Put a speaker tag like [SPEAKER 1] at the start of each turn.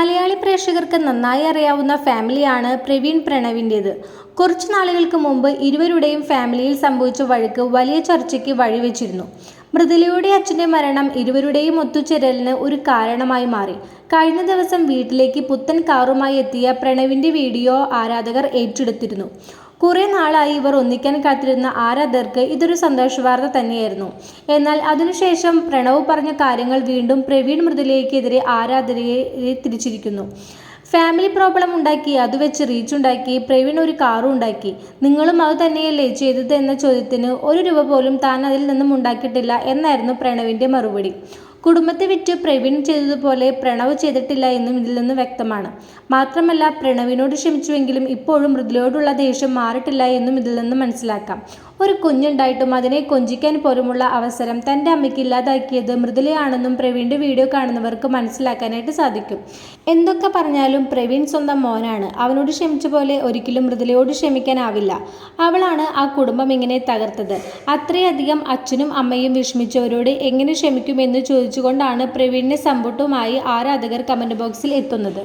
[SPEAKER 1] മലയാളി പ്രേക്ഷകർക്ക് നന്നായി അറിയാവുന്ന ഫാമിലിയാണ് പ്രവീൺ പ്രണവിന്റേത്. കുറച്ചു നാളുകൾക്ക് മുമ്പ് ഇരുവരുടെയും ഫാമിലിയിൽ സംഭവിച്ച വഴക്ക് വലിയ ചർച്ചയ്ക്ക് വഴിവെച്ചിരുന്നു. മൃദുലയുടെ അച്ഛന്റെ മരണം ഇരുവരുടെയും ഒത്തുചേരലിന് ഒരു കാരണമായി മാറി. കഴിഞ്ഞ ദിവസം വീട്ടിലേക്ക് പുത്തൻ കാറുമായി എത്തിയ പ്രണവിന്റെ വീഡിയോ ആരാധകർ ഏറ്റെടുത്തിരുന്നു. കുറേ നാളായി ഇവർ ഒന്നിക്കാൻ കാത്തിരുന്ന ആരാധകർക്ക് ഇതൊരു സന്തോഷവാർത്ത തന്നെയായിരുന്നു. എന്നാൽ അതിനുശേഷം പ്രണവ് പറഞ്ഞ കാര്യങ്ങൾ വീണ്ടും പ്രവീൺ മൃദുലയ്ക്കെതിരെ ആരാധകരെ തിരിച്ചിരിക്കുന്നു. ഫാമിലി പ്രോബ്ലം ഉണ്ടാക്കി അത് വെച്ച് റീച്ച് ഉണ്ടാക്കി പ്രവീൺ ഒരു കാറും ഉണ്ടാക്കി. നിങ്ങളും അത് തന്നെയല്ലേ ചെയ്തത് എന്ന ചോദ്യത്തിന് ഒരു രൂപ പോലും താൻ അതിൽ നിന്നും ഉണ്ടാക്കിയിട്ടില്ല എന്നായിരുന്നു പ്രണവിന്റെ മറുപടി. കുടുംബത്തെ വിറ്റ് പ്രവീൺ ചെയ്തതുപോലെ പ്രണവ് ചെയ്തിട്ടില്ല എന്നും ഇതിൽ നിന്ന് വ്യക്തമാണ്. മാത്രമല്ല പ്രണവിനോട് ക്ഷമിച്ചുവെങ്കിലും ഇപ്പോഴും മൃദുലയോടുള്ള ദേഷ്യം മാറിയിട്ടില്ല എന്നും ഇതിൽ നിന്ന് മനസ്സിലാക്കാം. ഒരു കുഞ്ഞുണ്ടായിട്ടും അതിനെ കൊഞ്ചിക്കാൻ പോലുമുള്ള അവസരം തന്റെ അമ്മയ്ക്ക് ഇല്ലാതാക്കിയത് മൃദുലയാണെന്നും പ്രവീണിന്റെ വീഡിയോ കാണുന്നവർക്ക് മനസ്സിലാക്കാനായിട്ട് സാധിക്കും. എന്തൊക്കെ പറഞ്ഞാലും പ്രവീൺ സ്വന്തം മോനാണ്. അവനോട് ക്ഷമിച്ച പോലെ ഒരിക്കലും മൃദുലയോട് ക്ഷമിക്കാനാവില്ല. അവളാണ് ആ കുടുംബം ഇങ്ങനെ തകർത്തത്. അത്രയധികം അച്ഛനും അമ്മയും വിഷമിച്ചവരോട് എങ്ങനെ ക്ഷമിക്കുമെന്ന് ചോദിച്ചുകൊണ്ടാണ് പ്രവീണിനെ സമ്പുട്ടുമായി ആരാധകർ കമന്റ് ബോക്സിൽ എത്തുന്നത്.